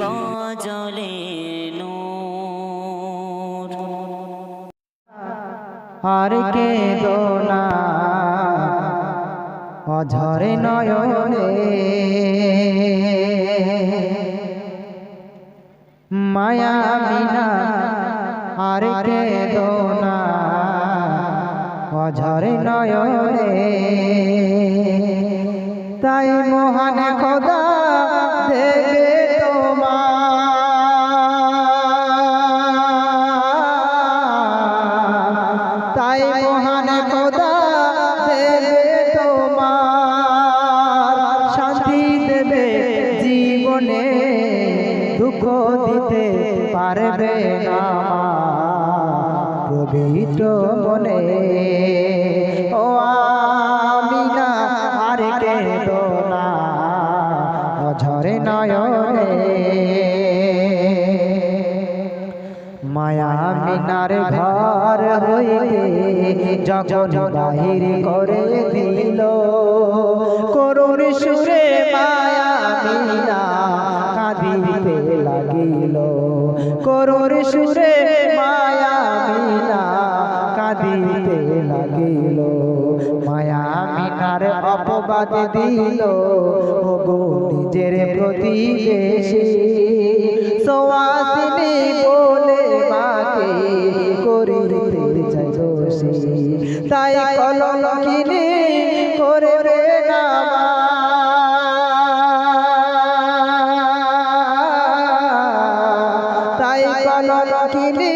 গজলে আর কে দোনা অঝরে নয়নে। মায়া বিনা আর কে দোনা অঝরে নয়নে। তাই মহান খোদা দেবে তাই শান্তি দেবে জীবনে পারবে না প্রবীত মনে মিনার ঘর হইতে যখন বাহির করে দিল। করুণ সুরে মায়া মিনা লাগিল। করুণ সুরে মায়া মিনা কাঁদিতে লাগিল। মায়া মিনার অপবাদ দিল। ওগো নিজের প্রতিবেশী সোয়াসিনী বলে কলঙ্কিনী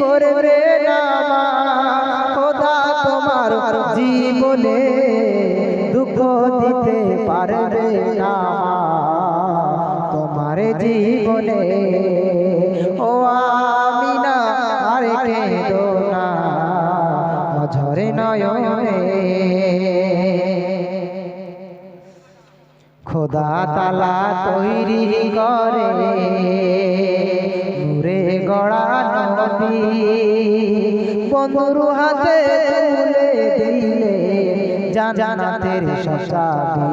করে রে খোদা তোমার জীবনে দুঃখ দিতে পারবে না তোমার জীবনে, ও আমিনা, আরে কেঁদো না। ঝরে নয়নে খোদা তালা তৈরি করে নূরে গড়া নদী, বন্ধুর হাতে তুলে দিলে জানাতের সসাবি।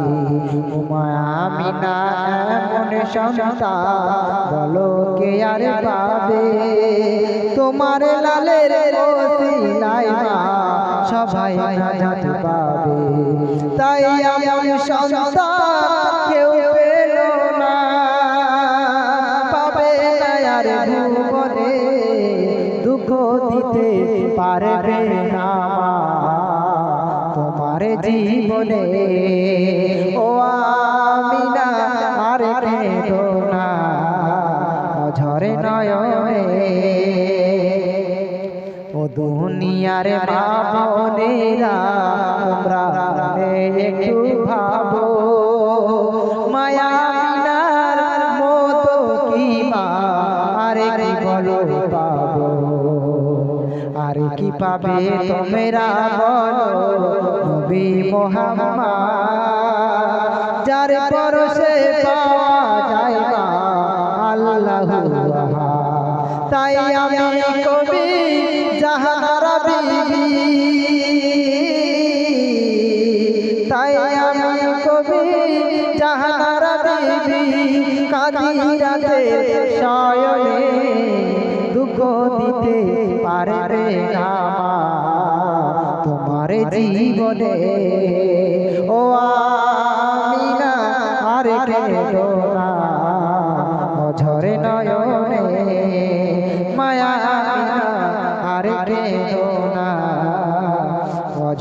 উমায়া মিনা এমন সন্তান, বলো কে আর পাবে? তোমার লালের ওসিলায় মা, সবাই নাজাত পাবে। তাই এমন সন্তান আর ভুবনে দুঃখ দিতে পারবে না তোমার জীবনে ও আমিনা আর কেঁদো না। ঝরে নয়নে ও দুনিয়ার বাবনেরা কি পাবে তোমরা বলো নবী মোহাম্মদ যার পরশে পাওয়া যায় মা আল্লাহু। তাই আমি কবি জাহানারা বিবি তাই আমি কবি জাহানারা বিবি কাঁদি রাতে শয়নে দুঃখ দিতে পারবে না মা তোমার জীবনে। ও আমিনা আর না। নয়নে মায়া আরে কেঁদো না।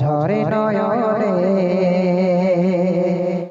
ঝরে নয়নে